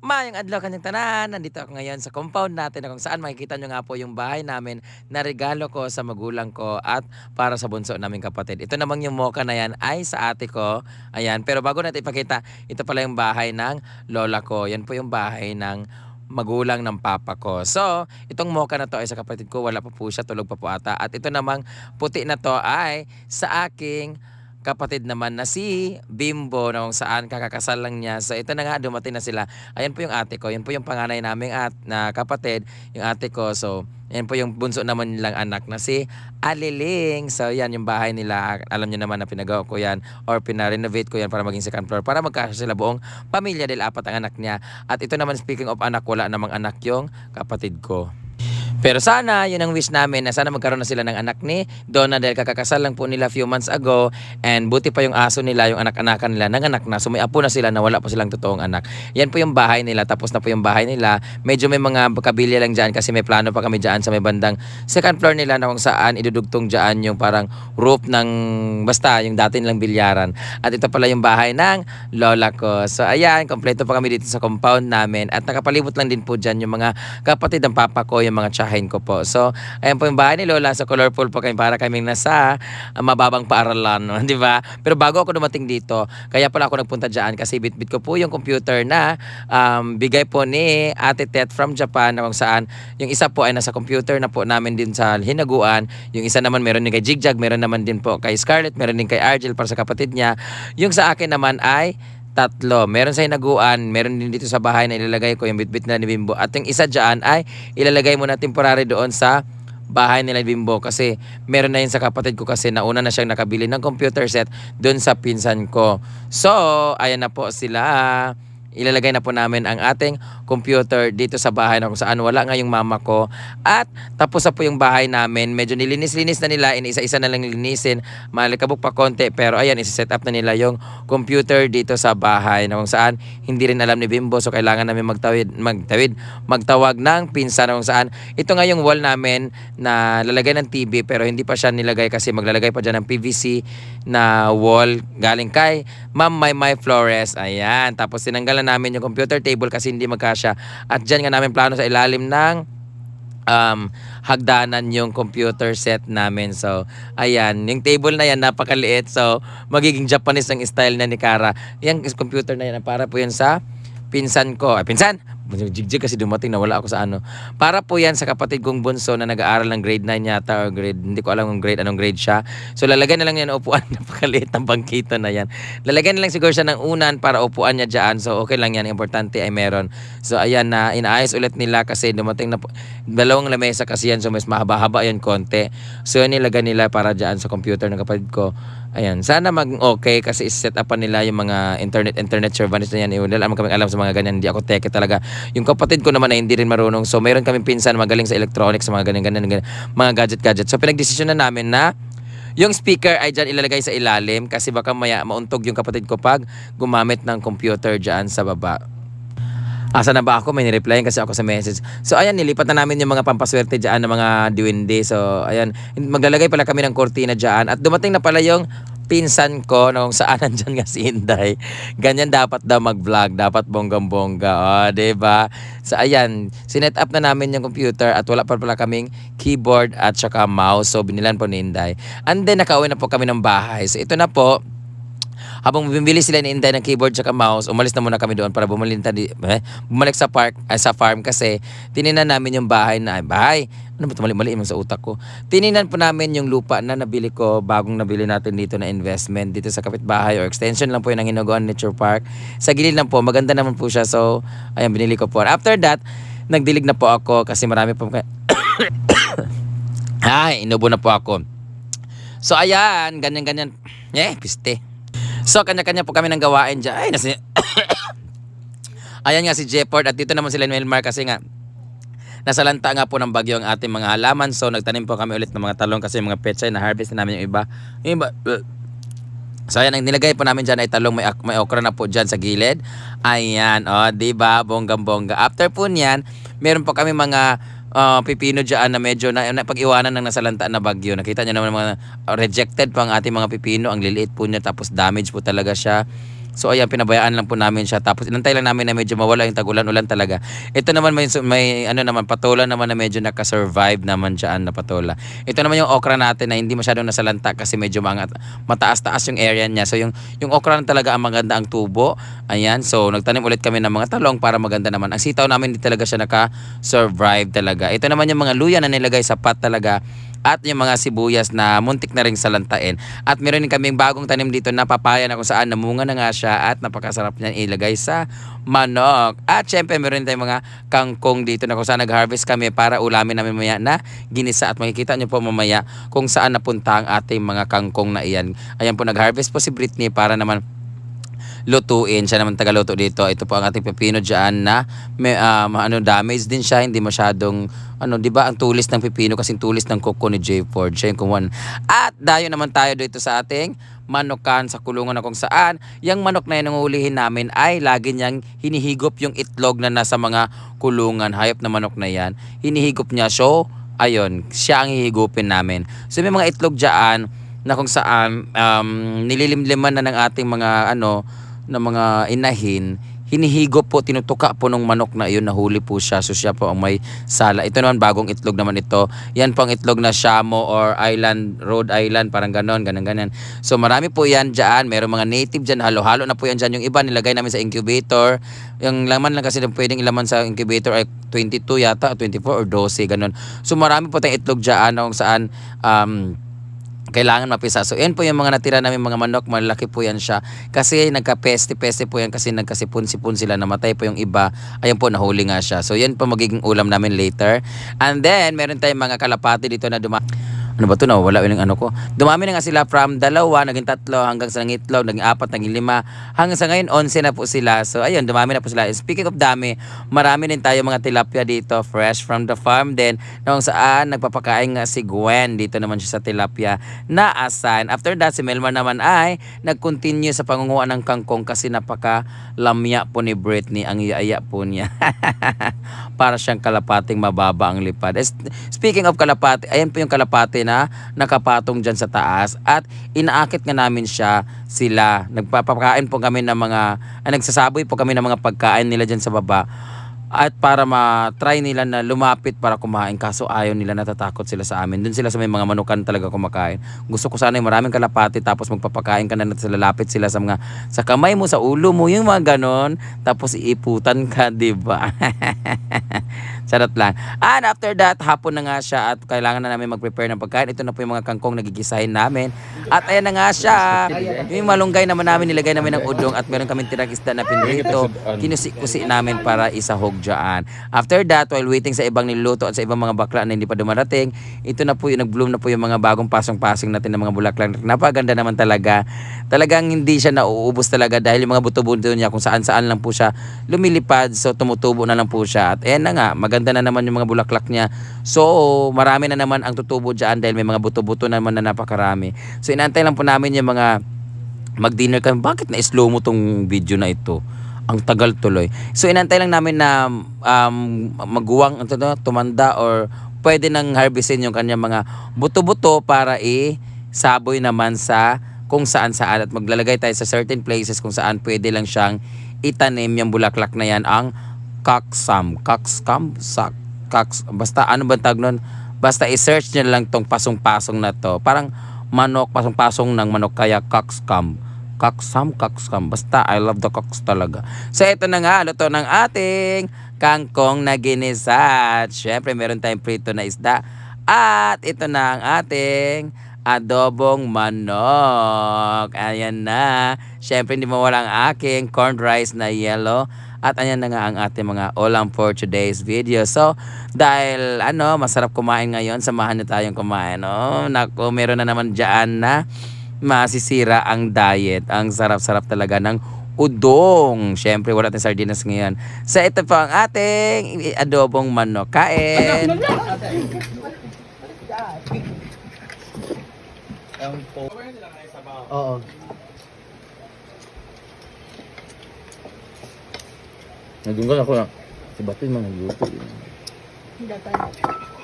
Mayang adlaw kanyang tanan, nandito ako ngayon sa compound natin na kung saan makikita nyo nga po yung bahay namin na regalo ko sa magulang ko at para sa bunso naming kapatid. Ito namang yung mocha na yan ay sa ate ko. Ayan, pero bago natin ipakita, ito pala yung bahay ng lola ko. Yan po yung bahay ng magulang ng papa ko. So, itong mocha na to ay sa kapatid ko, wala pa po siya, tulog pa po ata. At ito namang puti na to ay sa aking kapatid naman na si Bimbo na saan kakakasal lang niya. So ito na nga, dumating na sila. Ayan po yung ate ko. Yan po yung panganay naming at, na kapatid, yung ate ko. So, yan po yung bunso naman nilang anak na si Aliling. So, yan yung bahay nila. Alam niyo naman na pinagawa ko yan or pinarenovate ko yan para maging second floor para magkasya sila buong pamilya dahil apat ang anak niya. At ito naman, speaking of anak, wala namang anak yung kapatid ko. Pero sana, yun ang wish namin na sana magkaroon na sila ng anak ni Donna dahil kakakasal lang po nila few months ago and buti pa yung aso nila, yung anak-anakan nila, nanganak na. So may apo na sila na wala pa silang totoong anak. Yan po yung bahay nila, tapos na po yung bahay nila. Medyo may mga kabilya lang dyan kasi may plano pa kami dyan sa may bandang second floor nila na kung saan idudugtong dyan yung parang roof ng basta yung dati nilang bilyaran. At ito pala yung bahay ng lola ko. So ayan, kompleto pa kami dito sa compound namin at nakapalibot lang din po dyan yung mga kapatid ng papa ko, yung mga tsahin ko po. So ayan po yung bahay ni lola. So colorful po kami para kaming nasa uh, mababang paaralan, no? di ba? Pero bago ako dumating dito, kaya pala ako nagpunta dyan kasi bit-bit ko po yung computer na um, bigay po ni Ate Tet from Japan na kung saan yung isa po ay nasa computer na po namin din sa hinaguan. Yung isa naman meron din kay Jigjag, meron naman din po kay Scarlett, meron din kay Argel para sa kapatid niya. Yung sa akin naman ay tatlo. Meron sa hinaguan, meron din dito sa bahay na ilalagay ko yung bitbit na ni Bimbo. At yung isa dyan ay ilalagay mo na temporary doon sa bahay nila ni Bimbo kasi meron na yun sa kapatid ko kasi nauna na siyang nakabili ng computer set doon sa pinsan ko. So, ayan na po sila. Ilalagay na po namin ang ating computer dito sa bahay na kung saan wala nga yung mama ko. At tapos na po yung bahay namin. Medyo nilinis-linis na nila. Inisa-isa na lang linisin. Malikabok pa konti. Pero ayan, isi-set up na nila yung computer dito sa bahay na kung saan hindi rin alam ni Bimbo. So kailangan namin magtawid, magtawid, magtawag ng pinsan na kung saan. Ito nga yung wall namin na lalagay ng TV pero hindi pa siya nilagay kasi maglalagay pa dyan ng PVC na wall galing kay Ma'am May May Flores. Ayan. Tapos tinanggalan namin yung computer table kasi hindi magkasya. At dyan nga namin plano sa ilalim ng um, hagdanan yung computer set namin. So, ayan. Yung table na yan, napakaliit. So, magiging Japanese ang style na ni Kara. Yung computer na yan, para po yan sa pinsan ko. Ay, pinsan! Jigjig kasi dumating na wala ako sa ano. Para po yan sa kapatid kong bunso na nag-aaral ng grade 9 yata or grade, hindi ko alam kung grade, anong grade siya. So lalagyan na lang yan upuan, napakaliit ng bangkito na yan. Lalagyan na lang siguro siya ng unan para upuan niya dyan. So okay lang yan, importante ay meron. So ayan na, inaayos ulit nila kasi dumating na po, dalawang lamesa kasi yan, so mas mahaba-haba yan konti. So yun nilagay nila para dyan sa computer ng kapatid ko. Ayan, sana mag okay kasi set up pa nila yung mga internet internet service na yan. Wala naman kami alam sa mga ganyan, hindi ako teke talaga. Yung kapatid ko naman ay hindi rin marunong. So mayroon kaming pinsan magaling sa electronics, mga ganyan ganyan, mga gadget gadget. So pinagdesisyon na namin na yung speaker ay dyan ilalagay sa ilalim kasi baka maya mauntog yung kapatid ko pag gumamit ng computer dyan sa baba. Asa na ba ako? May nireplyan kasi ako sa message. So ayan, nilipat na namin yung mga pampaswerte dyan ng mga diwindi. So ayan, maglalagay pala kami ng kortina dyan. At dumating na pala yung pinsan ko nung saan nandyan nga si Inday. Ganyan dapat daw mag-vlog, dapat bonggang-bongga. O, oh, diba? So ayan, sinet up na namin yung computer at wala pa pala kaming keyboard at saka mouse. So binilan po ni Inday. And then nakauwi na po kami ng bahay. So ito na po, habang bumili sila ni Inday ng keyboard at mouse, umalis na muna kami doon para bumalik, eh, bumalik sa park, ay, sa farm kasi tininan namin yung bahay na, bahay, ano ba mali-mali sa utak ko. Tininan po namin yung lupa na nabili ko, bagong nabili natin dito na investment dito sa kapitbahay or extension lang po yung Hinagoan Nature Park. Sa gilid lang po, maganda naman po siya. So, ayan, binili ko po. After that, nagdilig na po ako kasi marami po Ay, inubo na po ako. So, ayan, ganyan-ganyan. Eh, piste. So, kanya-kanya po kami ng gawain dyan. Ay, nasi... Ayan nga si Jefford at dito naman sila ni Melmar kasi nga nasalanta nga po ng bagyo ang ating mga halaman. So, nagtanim po kami ulit ng mga talong kasi yung mga pechay na harvest na namin yung iba. Yung iba So, ayan, ang nilagay po namin dyan ay talong may, may okra na po dyan sa gilid. Ayan, o, oh, diba? Bonggang-bongga. After po niyan, meron po kami mga uh, pipino dyan na medyo na, na pag-iwanan ng nasalanta na bagyo. Nakita nyo naman mga uh, rejected pa ang ating mga pipino. Ang liliit po niya tapos damage po talaga siya. So ayan, pinabayaan lang po namin siya. Tapos inantay lang namin na medyo mawala yung tagulan-ulan talaga. Ito naman may, may ano naman, patola naman na medyo nakasurvive naman dyan na patola. Ito naman yung okra natin na hindi masyadong nasalanta kasi medyo mga, mataas-taas yung area niya. So yung, yung okra na talaga ang maganda ang tubo. Ayan, so nagtanim ulit kami ng mga talong para maganda naman. Ang sitaw namin hindi talaga siya naka-survive talaga. Ito naman yung mga luya na nilagay sa pot talaga at yung mga sibuyas na muntik na ring salantain. At meron din kaming bagong tanim dito na papaya na kung saan namunga na nga siya at napakasarap niyan ilagay sa manok. At syempre meron din tayong mga kangkong dito na kung saan nag-harvest kami para ulamin namin mamaya na ginisa at makikita nyo po mamaya kung saan napunta ang ating mga kangkong na iyan. Ayan po nag-harvest po si Britney para naman lutuin. Siya naman tagaluto dito. Ito po ang ating pepino dyan na may um, ano, damage din siya. Hindi masyadong, ano, di ba ang tulis ng pepino kasi tulis ng kuko ni J. Ford. Siya yung kumuha. At dayo naman tayo dito sa ating manukan sa kulungan na kung saan yung manok na yun ang ulihin namin ay lagi niyang hinihigop yung itlog na nasa mga kulungan. Hayop na manok na yan. Hinihigop niya. So, ayun, siya ang hihigupin namin. So, may mga itlog dyan na kung saan um, nililimliman na ng ating mga ano na mga inahin hinihigop po, tinutuka po ng manok na iyon, nahuli po siya. So siya po ang may sala. Ito naman, bagong itlog naman ito. Yan po ang itlog na Shamo or Island, Rhode Island, parang ganon, ganon, ganon. So marami po yan dyan. Meron mga native dyan, halo-halo na po yan dyan. Yung iba nilagay namin sa incubator. Yung laman lang kasi pwedeng ilaman sa incubator ay 22 yata, 24 or 12, ganon. So marami po tayong itlog dyan kung saan um, kailangan mapisa. So, yan po yung mga natira namin mga manok. Malaki po yan siya. Kasi nagka-peste-peste po yan kasi nagkasipon-sipon sila. Namatay po yung iba. Ayan po, nahuli nga siya. So, yan po magiging ulam namin later. And then, meron tayong mga kalapati dito na duma... Ano ba to na? Wala yung ano ko. Dumami na nga sila from dalawa, naging tatlo, hanggang sa nangitlog, naging apat, naging lima. Hanggang sa ngayon, 11 na po sila. So, ayun, dumami na po sila. Speaking of dami, marami din tayo mga tilapia dito, fresh from the farm din. Na saan, nagpapakain nga si Gwen. Dito naman siya sa tilapia na assign. After that, si Melma naman ay nag-continue sa pangunguha ng kangkong kasi napaka lamya po ni Britney. Ang iyaya po niya. Para siyang kalapating mababa ang lipad. Speaking of kalapati, ayan po yung kalapati na nakapatong dyan sa taas at inaakit nga namin siya sila. Nagpapakain po kami ng mga, ah, nagsasaboy po kami ng mga pagkain nila dyan sa baba at para ma-try nila na lumapit para kumain kaso ayaw nila natatakot sila sa amin. Doon sila sa may mga manukan talaga kumakain. Gusto ko sana yung maraming kalapati tapos magpapakain ka na at lalapit sila sa mga sa kamay mo, sa ulo mo, yung mga ganon. Tapos iiputan ka, di ba? Charot lang. And after that, hapon na nga siya at kailangan na namin mag-prepare ng pagkain. Ito na po yung mga kangkong nagigisahin namin. At ayan na nga siya. Yung malunggay naman namin, nilagay namin ng udong at meron kami tirang isda na pinrito. Kinusi-kusi namin para isahog dyan. After that, while waiting sa ibang niluto at sa ibang mga bakla na hindi pa dumarating, ito na po yung nag-bloom na po yung mga bagong pasong-pasing natin ng mga bulaklak. Napaganda naman talaga. Talagang hindi siya nauubos talaga dahil yung mga buto-buto niya kung saan-saan lang po siya lumilipad. So tumutubo na lang po siya. At ayan na nga, maganda na naman yung mga bulaklak niya. So marami na naman ang tutubo dyan dahil may mga buto-buto naman na napakarami. So inantay lang po namin yung mga mag-dinner kami. Bakit na-slow mo tong video na ito? Ang tagal tuloy. So inantay lang namin na um, maguwang ano to, tumanda or pwede nang harvestin yung kanyang mga buto-buto para i-saboy naman sa kung saan saan at maglalagay tayo sa certain places kung saan pwede lang siyang itanim yung bulaklak na yan ang kaksam. Kakskam? Sak, kaks, basta ano ba tag nun? Basta i-search nyo lang tong pasong-pasong na to. Parang manok, pasong-pasong ng manok kaya kakskam. Kaksam, kakskam. Basta I love the cocks talaga. So ito na nga, luto ng ating kangkong na ginisa. At syempre meron tayong prito na isda. At ito na ang ating adobong manok. Ayan na. Syempre hindi mawala ang aking corned rice na yellow. At ayan na nga ang ating mga ulam for today's video. So, dahil ano, masarap kumain ngayon, samahan niyo tayong kumain. Oh, naku, meron na naman dyan na masisira ang diet. Ang sarap-sarap talaga ng udong. Siyempre, wala tayong sardinas ngayon. So, ito po ang ating adobong manok. Kain! Oo. Nadunggan ako na. Si Batoy man nagluto. Dapat.